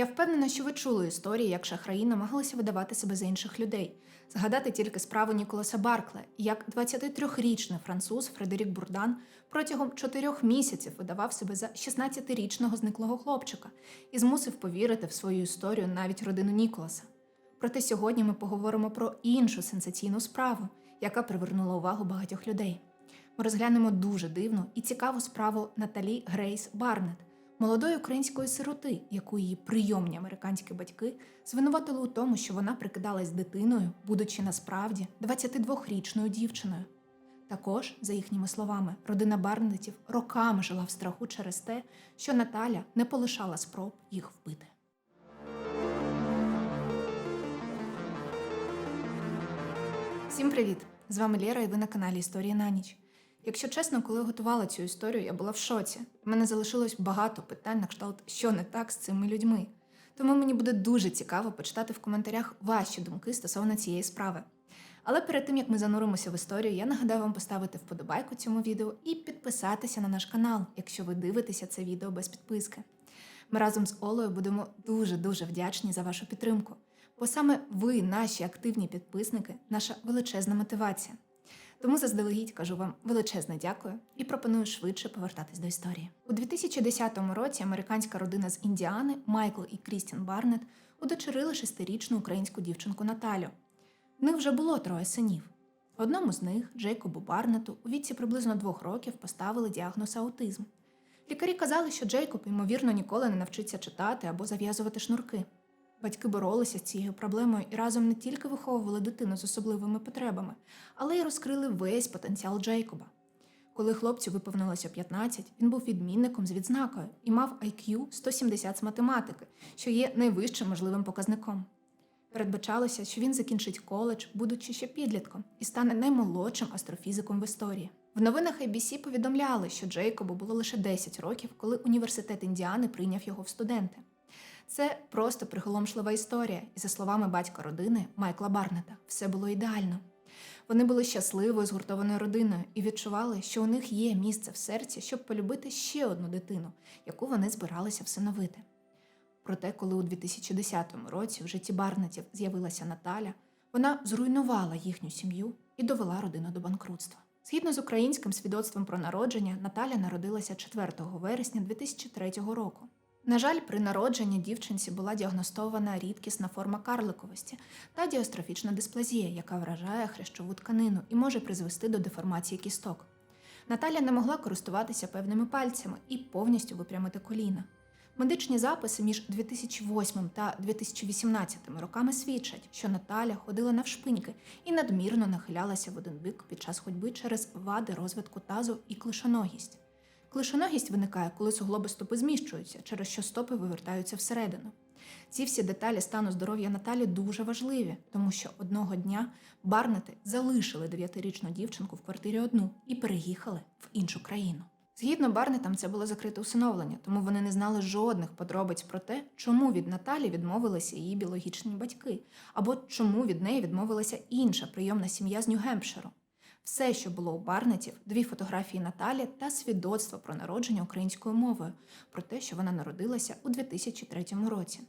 Я впевнена, що ви чули історії, як шахраї намагалися видавати себе за інших людей. Згадати тільки справу Ніколаса Баркле, як 23-річний француз Фредерік Бурдан протягом чотирьох місяців видавав себе за 16-річного зниклого хлопчика і змусив повірити в свою історію навіть родину Ніколаса. Проте сьогодні ми поговоримо про іншу сенсаційну справу, яка привернула увагу багатьох людей. Ми розглянемо дуже дивну і цікаву справу Наталі Грейс Барнет, молодої української сироти, яку її прийомні американські батьки звинуватили у тому, що вона прикидалась дитиною, будучи насправді 22-річною дівчиною. Також, за їхніми словами, родина Барнетів роками жила в страху через те, що Наталя не полишала спроб їх вбити. Всім привіт! З вами Лєра і ви на каналі Історії на ніч. Якщо чесно, коли готувала цю історію, я була в шоці. У мене залишилось багато питань на кшталт, що не так з цими людьми. Тому мені буде дуже цікаво почитати в коментарях ваші думки стосовно цієї справи. Але перед тим як ми зануримося в історію, я нагадаю вам поставити вподобайку цьому відео і підписатися на наш канал, якщо ви дивитеся це відео без підписки. Ми разом з Олею будемо дуже-дуже вдячні за вашу підтримку, бо саме ви, наші активні підписники, наша величезна мотивація. Тому заздалегідь кажу вам величезне дякую і пропоную швидше повертатись до історії. У 2010 році американська родина з Індіани Майкл і Крістін Барнет удочерили шестирічну українську дівчинку Наталю. В них вже було троє синів. Одному з них, Джейкобу Барнету, у віці приблизно двох років поставили діагноз аутизм. Лікарі казали, що Джейкоб, ймовірно, ніколи не навчиться читати або зав'язувати шнурки. Батьки боролися з цією проблемою і разом не тільки виховували дитину з особливими потребами, але й розкрили весь потенціал Джейкоба. Коли хлопцю виповнилося 15, він був відмінником з відзнакою і мав IQ 170 з математики, що є найвищим можливим показником. Передбачалося, що він закінчить коледж, будучи ще підлітком, і стане наймолодшим астрофізиком в історії. В новинах ABC повідомляли, що Джейкобу було лише 10 років, коли університет Індіани прийняв його в студенти. Це просто приголомшлива історія, і за словами батька родини Майкла Барнета, все було ідеально. Вони були щасливою згуртованою родиною і відчували, що у них є місце в серці, щоб полюбити ще одну дитину, яку вони збиралися всиновити. Проте, коли у 2010 році в житті Барнетів з'явилася Наталя, вона зруйнувала їхню сім'ю і довела родину до банкрутства. Згідно з українським свідоцтвом про народження, Наталя народилася 4 вересня 2003 року. На жаль, при народженні дівчинці була діагностована рідкісна форма карликовості та діастрофічна дисплазія, яка вражає хрящову тканину і може призвести до деформації кісток. Наталя не могла користуватися певними пальцями і повністю випрямити коліна. Медичні записи між 2008 та 2018 роками свідчать, що Наталя ходила навшпиньки і надмірно нахилялася в один бік під час ходьби через вади розвитку тазу і клишоногість. Клишоногість виникає, коли суглоби стопи зміщуються, через що стопи вивертаються всередину. Ці всі деталі стану здоров'я Наталі дуже важливі, тому що одного дня Барнети залишили дев'ятирічну дівчинку в квартирі одну і переїхали в іншу країну. Згідно Барнетам, це було закрите усиновлення, тому вони не знали жодних подробиць про те, чому від Наталі відмовилися її біологічні батьки, або чому від неї відмовилася інша прийомна сім'я з Нью-Гемпширу. Все, що було у Барнетів, дві фотографії Наталі та свідоцтво про народження українською мовою, про те, що вона народилася у 2003 році.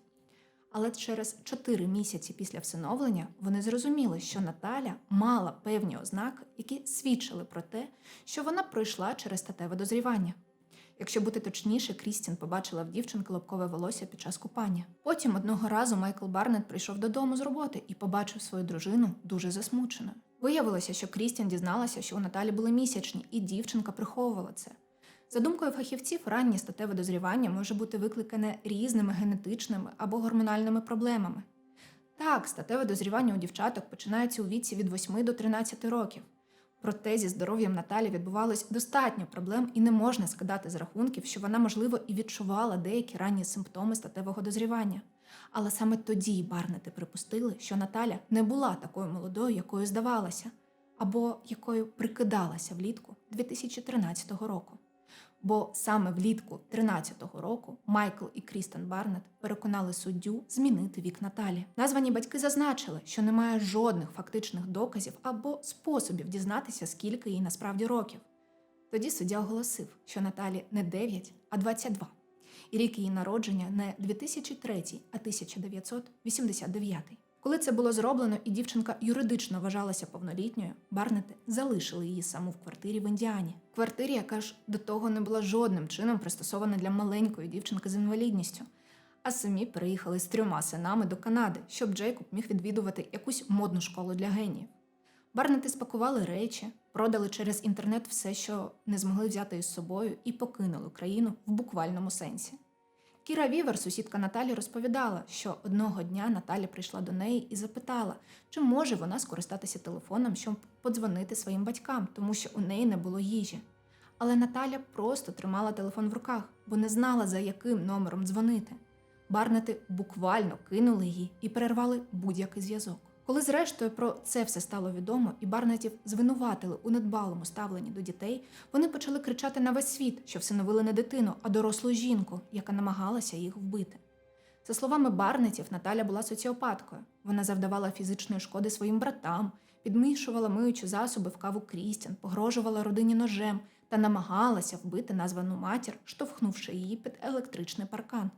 Але через чотири місяці після всиновлення вони зрозуміли, що Наталя мала певні ознаки, які свідчили про те, що вона пройшла через статеве дозрівання. Якщо бути точніше, Крістін побачила в дівчинки лобкове волосся під час купання. Потім одного разу Майкл Барнет прийшов додому з роботи і побачив свою дружину дуже засмученою. Виявилося, що Крістін дізналася, що у Наталі були місячні, і дівчинка приховувала це. За думкою фахівців, раннє статеве дозрівання може бути викликане різними генетичними або гормональними проблемами. Так, статеве дозрівання у дівчаток починається у віці від 8 до 13 років. Проте зі здоров'ям Наталі відбувалось достатньо проблем і не можна скидати з рахунків, що вона, можливо, і відчувала деякі ранні симптоми статевого дозрівання. Але саме тоді Барнети припустили, що Наталя не була такою молодою, якою здавалася, або якою прикидалася влітку 2013 року. Бо саме влітку 13-го року Майкл і Крістен Барнет переконали суддю змінити вік Наталі. Названі батьки зазначили, що немає жодних фактичних доказів або способів дізнатися, скільки їй насправді років. Тоді суддя оголосив, що Наталі не 9, а 22. І рік її народження не 2003, а 1989. Коли це було зроблено і дівчинка юридично вважалася повнолітньою, Барнети залишили її саму в квартирі в Індіані. Квартирі, яка ж до того не була жодним чином пристосована для маленької дівчинки з інвалідністю. А самі переїхали з трьома синами до Канади, щоб Джейкоб міг відвідувати якусь модну школу для геніїв. Барнети спакували речі, продали через інтернет все, що не змогли взяти із собою, і покинули країну в буквальному сенсі. Кіра Вівер, сусідка Наталі, розповідала, що одного дня Наталя прийшла до неї і запитала, чи може вона скористатися телефоном, щоб подзвонити своїм батькам, тому що у неї не було їжі. Але Наталя просто тримала телефон в руках, бо не знала, за яким номером дзвонити. Барнети буквально кинули її і перервали будь-який зв'язок. Коли зрештою про це все стало відомо, і Барнетів звинуватили у недбалому ставленні до дітей, вони почали кричати на весь світ, що всиновили не дитину, а дорослу жінку, яка намагалася їх вбити. За словами Барнетів, Наталя була соціопаткою. Вона завдавала фізичної шкоди своїм братам, підмішувала миючі засоби в каву Крістін, погрожувала родині ножем та намагалася вбити названу матір, штовхнувши її під електричний паркан.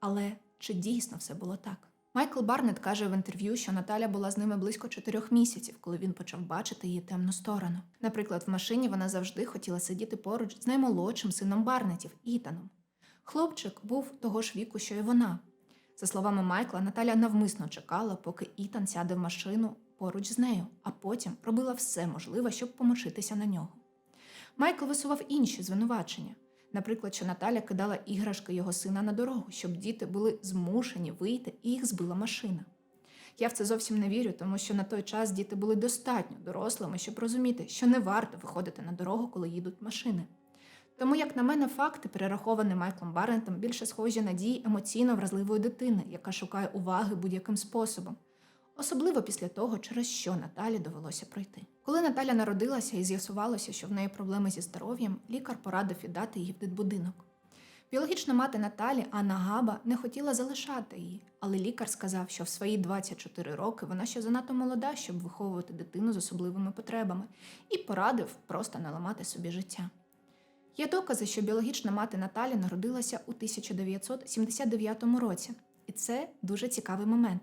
Але чи дійсно все було так? Майкл Барнет каже в інтерв'ю, що Наталя була з ними близько чотирьох місяців, коли він почав бачити її темну сторону. Наприклад, в машині вона завжди хотіла сидіти поруч з наймолодшим сином Барнетів Ітаном. Хлопчик був того ж віку, що й вона. За словами Майкла, Наталя навмисно чекала, поки Ітан сяде в машину поруч з нею, а потім робила все можливе, щоб помочитися на нього. Майкл висував інші звинувачення. Наприклад, що Наталя кидала іграшки його сина на дорогу, щоб діти були змушені вийти і їх збила машина. Я в це зовсім не вірю, тому що на той час діти були достатньо дорослими, щоб розуміти, що не варто виходити на дорогу, коли їдуть машини. Тому, як на мене, факти, перераховані Майклом Барнетом, більше схожі на дії емоційно вразливої дитини, яка шукає уваги будь-яким способом, особливо після того, через що Наталі довелося пройти. Коли Наталя народилася і з'ясувалося, що в неї проблеми зі здоров'ям, лікар порадив віддати її в дитбудинок. Біологічна мати Наталі, Анна Габа, не хотіла залишати її, але лікар сказав, що в свої 24 роки вона ще занадто молода, щоб виховувати дитину з особливими потребами, і порадив просто не ламати собі життя. Є докази, що біологічна мати Наталі народилася у 1979 році, і це дуже цікавий момент.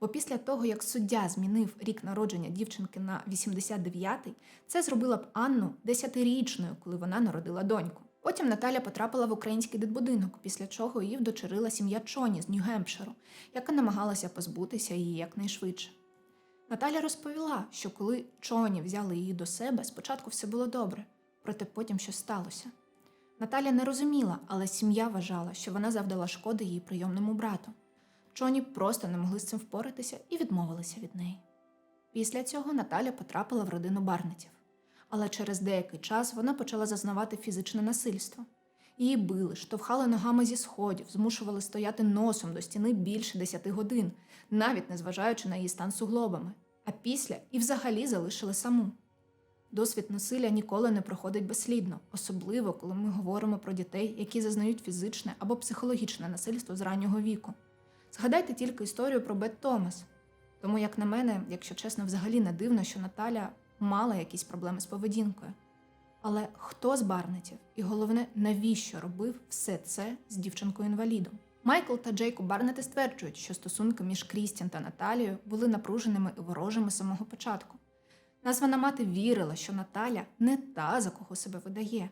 Бо після того, як суддя змінив рік народження дівчинки на 89-й, це зробила б Анну 10-річною, коли вона народила доньку. Потім Наталя потрапила в український дитбудинок, після чого її вдочерила сім'я Чоні з Нью-Гемпширу, яка намагалася позбутися її якнайшвидше. Наталя розповіла, що коли Чоні взяли її до себе, спочатку все було добре, проте потім щось сталося. Наталя не розуміла, але сім'я вважала, що вона завдала шкоди її прийомному брату. Джоні просто не могли з цим впоратися і відмовилися від неї. Після цього Наталя потрапила в родину Барнетів, але через деякий час вона почала зазнавати фізичне насильство. Її били, штовхали ногами зі сходів, змушували стояти носом до стіни більше 10 годин, навіть незважаючи на її стан суглобами, а після і взагалі залишили саму. Досвід насилля ніколи не проходить безслідно, особливо коли ми говоримо про дітей, які зазнають фізичне або психологічне насильство з раннього віку. Згадайте тільки історію про Бет Томас. Тому, як на мене, якщо чесно, взагалі не дивно, що Наталя мала якісь проблеми з поведінкою. Але хто з Барнетів? І головне, навіщо робив все це з дівчинкою-інвалідом? Майкл та Джейкоб Барнети стверджують, що стосунки між Крістін та Наталією були напруженими і ворожими з самого початку. Названа мати вірила, що Наталя не та, за кого себе видає.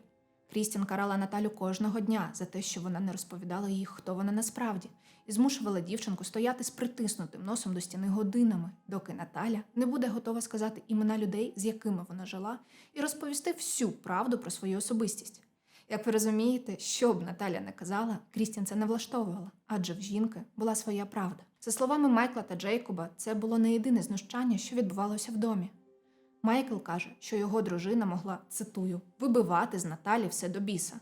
Крістін карала Наталю кожного дня за те, що вона не розповідала їй, хто вона насправді, і змушувала дівчинку стояти з притиснутим носом до стіни годинами, доки Наталя не буде готова сказати імена людей, з якими вона жила, і розповісти всю правду про свою особистість. Як ви розумієте, що б Наталя не казала, Крістін це не влаштовувала, адже в жінки була своя правда. За словами Майкла та Джейкоба, це було не єдине знущання, що відбувалося в домі. Майкл каже, що його дружина могла, цитую, вибивати з Наталі все до біса.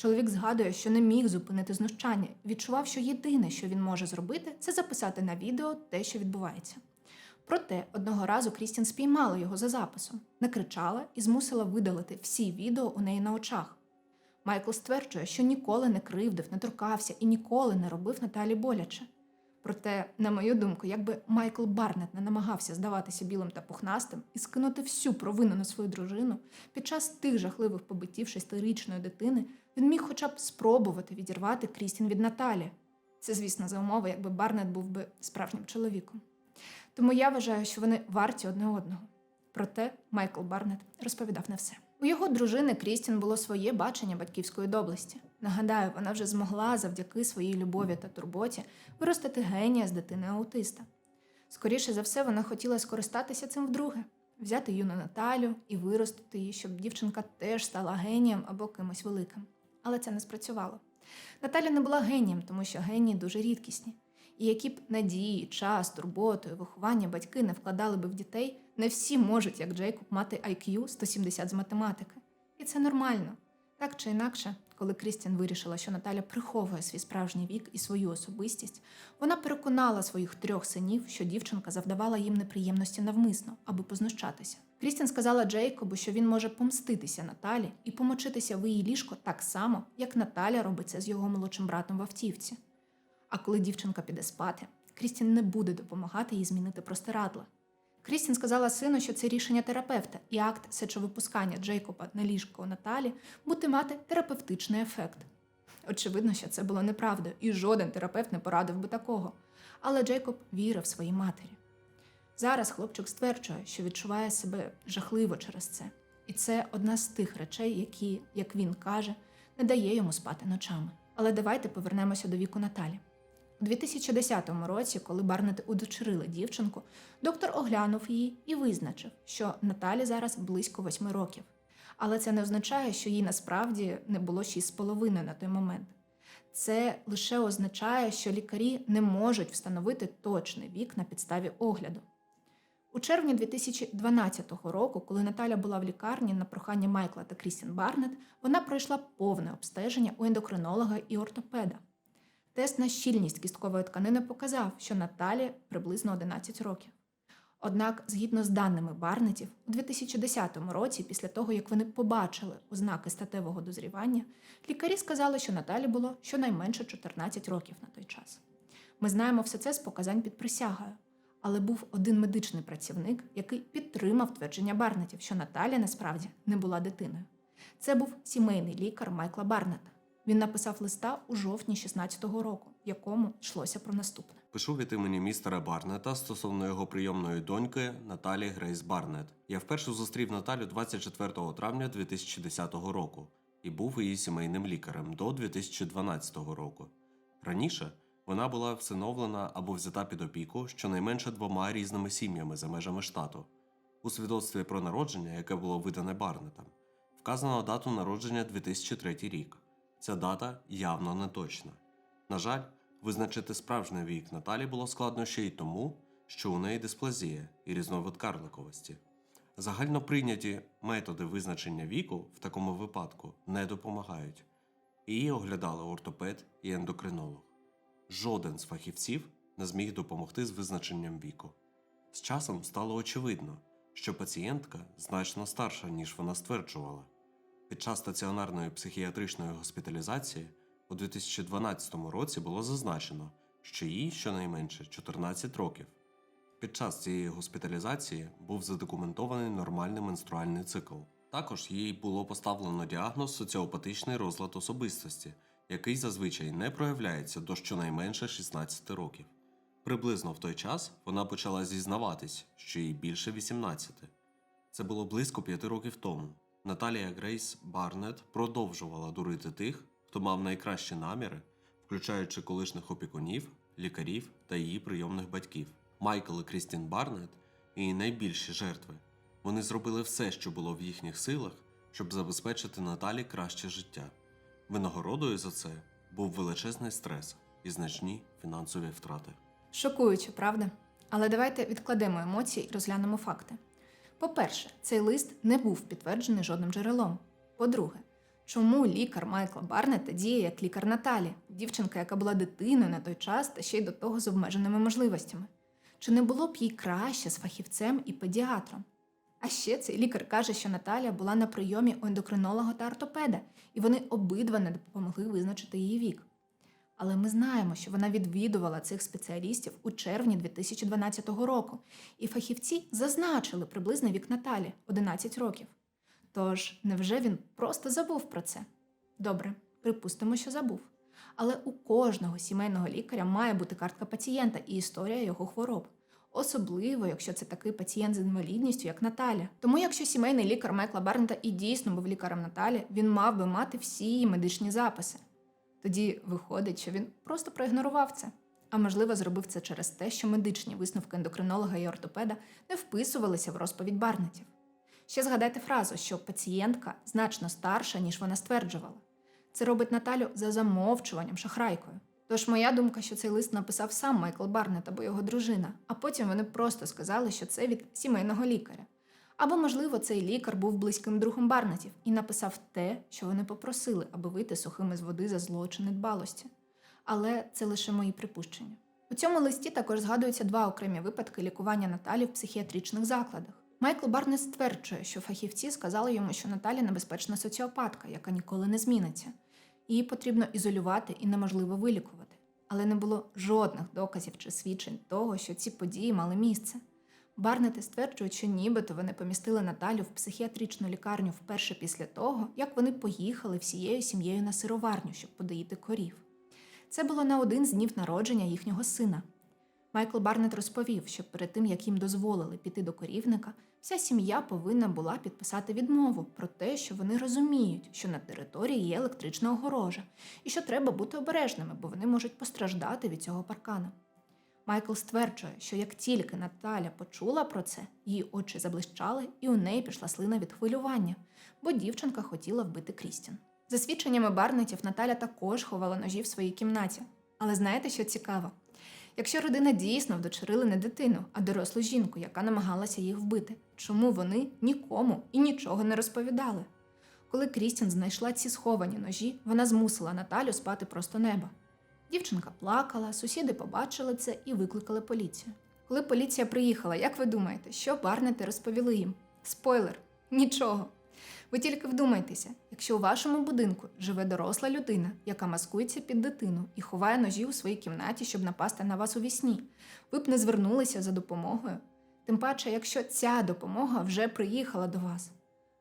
Чоловік згадує, що не міг зупинити знущання, відчував, що єдине, що він може зробити, це записати на відео те, що відбувається. Проте одного разу Крістін спіймала його за записом, накричала і змусила видалити всі відео у неї на очах. Майкл стверджує, що ніколи не кривдив, не торкався і ніколи не робив Наталі боляче. Проте, на мою думку, якби Майкл Барнет не намагався здаватися білим та пухнастим і скинути всю провину на свою дружину, під час тих жахливих побиттів шестирічної дитини він міг хоча б спробувати відірвати Крістін від Наталі. Це, звісно, за умови, якби Барнет був би справжнім чоловіком. Тому я вважаю, що вони варті одне одного. Проте Майкл Барнет розповідав не все. У його дружини Крістін було своє бачення батьківської доблесті. Нагадаю, вона вже змогла завдяки своїй любові та турботі виростити генія з дитини аутиста. Скоріше за все, вона хотіла скористатися цим вдруге, взяти юну Наталю і виростити її, щоб дівчинка теж стала генієм або кимось великим. Але це не спрацювало. Наталя не була генієм, тому що генії дуже рідкісні. І які б надії, час, турботу і виховання батьки не вкладали би в дітей, не всі можуть, як Джейкоб, мати IQ 170 з математики. І це нормально. Так чи інакше, коли Крістін вирішила, що Наталя приховує свій справжній вік і свою особистість, вона переконала своїх трьох синів, що дівчинка завдавала їм неприємності навмисно, аби познущатися. Крістін сказала Джейкобу, що він може помститися Наталі і помочитися в її ліжко так само, як Наталя робить це з його молодшим братом в автівці. А коли дівчинка піде спати, Крістін не буде допомагати їй змінити простирадла. Крістін сказала сину, що це рішення терапевта, і акт сечовипускання Джейкоба на ліжко Наталі буде мати терапевтичний ефект. Очевидно, що це було неправдою, і жоден терапевт не порадив би такого. Але Джейкоб вірив своїй матері. Зараз хлопчик стверджує, що відчуває себе жахливо через це. І це одна з тих речей, які, як він каже, не дає йому спати ночами. Але давайте повернемося до віку Наталі. У 2010 році, коли Барнети удочерили дівчинку, доктор оглянув її і визначив, що Наталі зараз близько 8 років. Але це не означає, що їй насправді не було 6,5 на той момент. Це лише означає, що лікарі не можуть встановити точний вік на підставі огляду. У червні 2012 року, коли Наталя була в лікарні на прохання Майкла та Крістін Барнет, вона пройшла повне обстеження у ендокринолога і ортопеда. Тест на щільність кісткової тканини показав, що Наталі приблизно 11 років. Однак, згідно з даними Барнетів, у 2010 році, після того як вони побачили ознаки статевого дозрівання, лікарі сказали, що Наталі було щонайменше 14 років на той час. Ми знаємо все це з показань під присягою, але був один медичний працівник, який підтримав твердження Барнетів, що Наталя насправді не була дитиною. Це був сімейний лікар Майкла Барнета. Він написав листа у жовтні 16-го року, в якому йшлося про наступне. Пишу від імені містера Барнета стосовно його прийомної доньки Наталі Грейс Барнет. Я вперше зустрів Наталю 24 травня 2010 року і був її сімейним лікарем до 2012 року. Раніше вона була всиновлена або взята під опіку щонайменше двома різними сім'ями за межами штату. У свідоцтві про народження, яке було видане Барнетом, вказано дату народження 2003 рік. Ця дата явно не точна. На жаль, визначити справжній вік Наталі було складно ще й тому, що у неї дисплазія і різновид карликовості. Загально прийняті методи визначення віку в такому випадку не допомагають. Її оглядали ортопед і ендокринолог. Жоден з фахівців не зміг допомогти з визначенням віку. З часом стало очевидно, що пацієнтка значно старша, ніж вона стверджувала. Під час стаціонарної психіатричної госпіталізації у 2012 році було зазначено, що їй щонайменше 14 років. Під час цієї госпіталізації був задокументований нормальний менструальний цикл. Також їй було поставлено діагноз соціопатичний розлад особистості, який зазвичай не проявляється до щонайменше 16 років. Приблизно в той час вона почала зізнаватись, що їй більше 18. Це було близько п'яти років тому. Наталія Грейс Барнет продовжувала дурити тих, хто мав найкращі наміри, включаючи колишніх опікунів, лікарів та її прийомних батьків. Майкл і Крістін Барнет її найбільші жертви. Вони зробили все, що було в їхніх силах, щоб забезпечити Наталі краще життя. Винагородою за це був величезний стрес і значні фінансові втрати. Шокуюче, правда? Але давайте відкладемо емоції і розглянемо факти. По-перше, цей лист не був підтверджений жодним джерелом. По-друге, чому лікар Майкла Барнета діє як лікар Наталі, дівчинка, яка була дитиною на той час та ще й до того з обмеженими можливостями? Чи не було б їй краще з фахівцем і педіатром? А ще цей лікар каже, що Наталя була на прийомі у ендокринолога та ортопеда, і вони обидва не допомогли визначити її вік. Але ми знаємо, що вона відвідувала цих спеціалістів у червні 2012 року, і фахівці зазначили приблизний вік Наталі 11 років. Тож, невже він просто забув про це? Добре, припустимо, що забув. Але у кожного сімейного лікаря має бути картка пацієнта і історія його хвороб. Особливо, якщо це такий пацієнт з інвалідністю, як Наталя. Тому, якщо сімейний лікар Майкла Барнета і дійсно був лікарем Наталі, він мав би мати всі медичні записи. Тоді виходить, що він просто проігнорував це. А можливо, зробив це через те, що медичні висновки ендокринолога і ортопеда не вписувалися в розповідь Барнетів. Ще згадайте фразу, що пацієнтка значно старша, ніж вона стверджувала. Це робить Наталю за замовчуванням шахрайкою. Тож моя думка, що цей лист написав сам Майкл Барнет або його дружина, а потім вони просто сказали, що це від сімейного лікаря. Або, можливо, цей лікар був близьким другом Барнетів і написав те, що вони попросили, аби вийти сухими з води за злочин недбалості. Але це лише мої припущення. У цьому листі також згадуються два окремі випадки лікування Наталі в психіатричних закладах. Майкл Барнес стверджує, що фахівці сказали йому, що Наталя небезпечна соціопатка, яка ніколи не зміниться. Її потрібно ізолювати і неможливо вилікувати. Але не було жодних доказів чи свідчень того, що ці події мали місце. Барнети стверджують, що нібито вони помістили Наталю в психіатричну лікарню вперше після того, як вони поїхали всією сім'єю на сироварню, щоб подоїти корів. Це було на один з днів народження їхнього сина. Майкл Барнет розповів, що перед тим, як їм дозволили піти до корівника, вся сім'я повинна була підписати відмову про те, що вони розуміють, що на території є електрична огорожа, і що треба бути обережними, бо вони можуть постраждати від цього паркана. Майкл стверджує, що як тільки Наталя почула про це, її очі заблищали, і у неї пішла слина від хвилювання, бо дівчинка хотіла вбити Крістін. За свідченнями Барнетів, Наталя також ховала ножі в своїй кімнаті. Але знаєте, що цікаво? Якщо родина дійсно вдочерили не дитину, а дорослу жінку, яка намагалася їх вбити, чому вони нікому і нічого не розповідали? Коли Крістін знайшла ці сховані ножі, вона змусила Наталю спати просто неба. Дівчинка плакала, сусіди побачили це і викликали поліцію. Коли поліція приїхала, як ви думаєте, що Барнети розповіли їм? Спойлер нічого. Ви тільки вдумайтеся, якщо у вашому будинку живе доросла людина, яка маскується під дитину і ховає ножі у своїй кімнаті, щоб напасти на вас у вісні, ви б не звернулися за допомогою. Тим паче, якщо ця допомога вже приїхала до вас.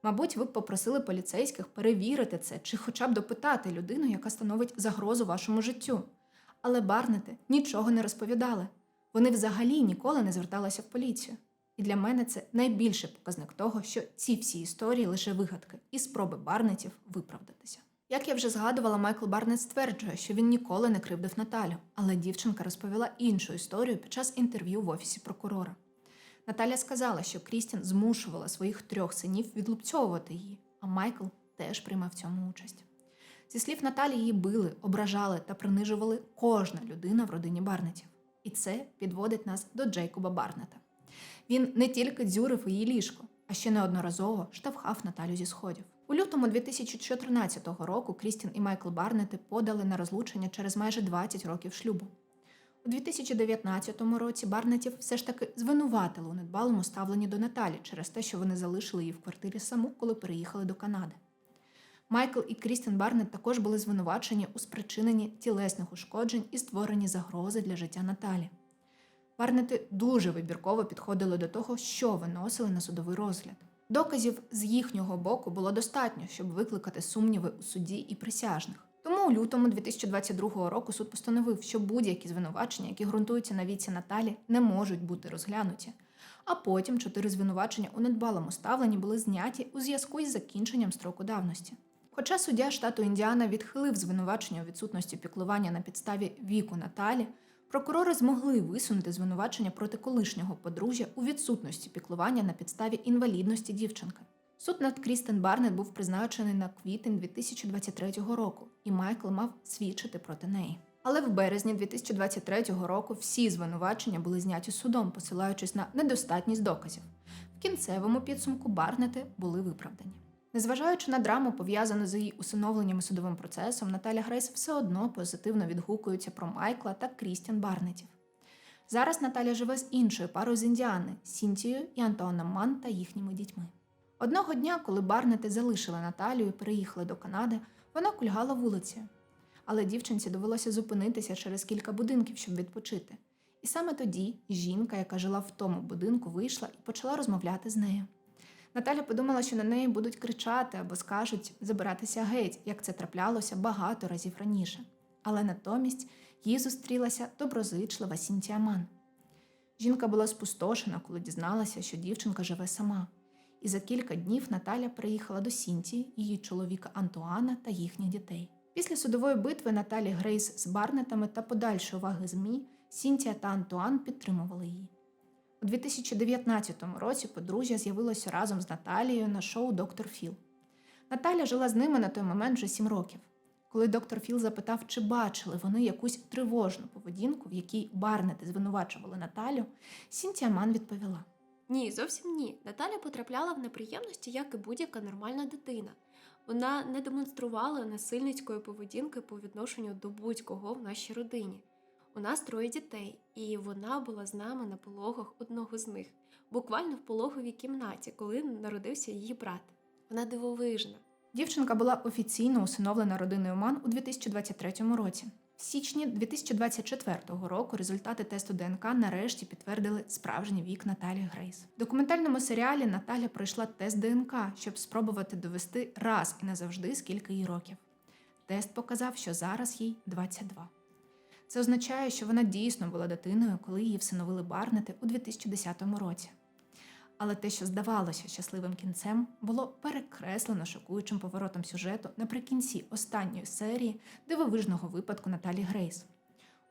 Мабуть, ви б попросили поліцейських перевірити це чи хоча б допитати людину, яка становить загрозу вашому життю. Але Барнети нічого не розповідали. Вони взагалі ніколи не зверталися в поліцію. І для мене це найбільший показник того, що ці всі історії лише вигадки і спроби Барнетів виправдатися. Як я вже згадувала, Майкл Барнет стверджує, що він ніколи не кривдив Наталю, але дівчинка розповіла іншу історію під час інтерв'ю в офісі прокурора. Наталя сказала, що Крістін змушувала своїх трьох синів відлупцьовувати її, а Майкл теж приймав цьому участь. Зі слів Наталі, її били, ображали та принижували кожна людина в родині Барнетів. І це підводить нас до Джейкоба Барнета. Він не тільки дзюрив її ліжко, а ще неодноразово штовхав Наталю зі сходів. У лютому 2014 року Крістін і Майкл Барнети подали на розлучення через майже 20 років шлюбу. У 2019 році Барнетів все ж таки звинуватили у недбалому ставленні до Наталі через те, що вони залишили її в квартирі саму, коли переїхали до Канади. Майкл і Крістін Барнет також були звинувачені у спричиненні тілесних ушкоджень і створенні загрози для життя Наталі. Барнети дуже вибірково підходили до того, що виносили на судовий розгляд. Доказів з їхнього боку було достатньо, щоб викликати сумніви у суді і присяжних. Тому у лютому 2022 року суд постановив, що будь-які звинувачення, які ґрунтуються на віці Наталі, не можуть бути розглянуті. А потім чотири звинувачення у недбалому ставленні були зняті у зв'язку із закінченням строку давності. Хоча суддя штату Індіана відхилив звинувачення у відсутності піклування на підставі віку Наталі, прокурори змогли висунути звинувачення проти колишнього подружжя у відсутності піклування на підставі інвалідності дівчинки. Суд над Крістен Барнет був призначений на квітень 2023 року, і Майкл мав свідчити проти неї. Але в березні 2023 року всі звинувачення були зняті судом, посилаючись на недостатність доказів. В кінцевому підсумку Барнети були виправдані. Незважаючи на драму, пов'язану з її усиновленням і судовим процесом, Наталя Грейс все одно позитивно відгукується про Майкла та Крістіан Барнетів. Зараз Наталя живе з іншою парою з Індіани Сінтією і Антоном Ман та їхніми дітьми. Одного дня, коли Барнети залишили Наталію і переїхали до Канади, вона кульгала вулицею. але дівчинці довелося зупинитися через кілька будинків, щоб відпочити. І саме тоді жінка, яка жила в тому будинку, вийшла і почала розмовляти з нею. Наталя подумала, що на неї будуть кричати або скажуть забиратися геть, як це траплялося багато разів раніше. Але натомість їй зустрілася доброзичлива Сінтія Ман. Жінка була спустошена, коли дізналася, що дівчинка живе сама. І за кілька днів Наталя приїхала до Сінтії, її чоловіка Антуана та їхніх дітей. Після судової битви Наталі Грейс з Барнетами та подальшої уваги ЗМІ Сінтія та Антуан підтримували її. У 2019 році подружжя з'явилося разом з Наталією на шоу Доктор Філ. Наталя жила з ними на той момент вже сім років. Коли доктор Філ запитав, чи бачили вони якусь тривожну поведінку, в якій Барнети звинувачували Наталю, Сінтія Ман відповіла: Ні, зовсім ні. Наталя потрапляла в неприємності, як і будь-яка нормальна дитина. Вона не демонструвала насильницької поведінки по відношенню до будь-кого в нашій родині. У нас троє дітей, і вона була з нами на пологах одного з них, буквально в пологовій кімнаті, коли народився її брат. Вона дивовижна. Дівчинка була офіційно усиновлена родиною Ман у 2023 році. В січні 2024 року результати тесту ДНК нарешті підтвердили справжній вік Наталі Грейс. В документальному серіалі Наталя пройшла тест ДНК, щоб спробувати довести раз і назавжди, скільки їй років. Тест показав, що зараз їй 22. Це означає, що вона дійсно була дитиною, коли її всиновили Барнети у 2010 році. Але те, що здавалося щасливим кінцем, було перекреслено шокуючим поворотом сюжету наприкінці останньої серії дивовижного випадку Наталі Грейс.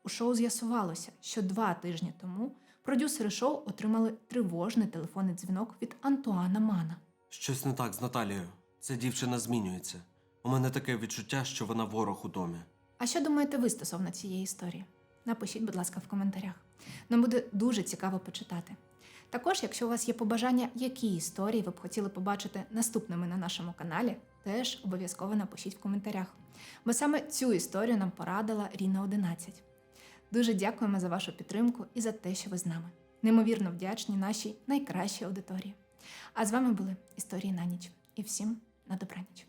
У шоу з'ясувалося, що два тижні тому продюсери шоу отримали тривожний телефонний дзвінок від Антуана Мана. Щось не так з Наталією. Ця дівчина змінюється. У мене таке відчуття, що вона ворог у домі. А що думаєте ви стосовно цієї історії? Напишіть, будь ласка, в коментарях. Нам буде дуже цікаво почитати. Також, якщо у вас є побажання, які історії ви б хотіли побачити наступними на нашому каналі, теж обов'язково напишіть в коментарях. Бо саме цю історію нам порадила Ріна 11. Дуже дякуємо за вашу підтримку і за те, що ви з нами. Неймовірно вдячні нашій найкращій аудиторії. А з вами були історії на ніч. І всім на добраніч.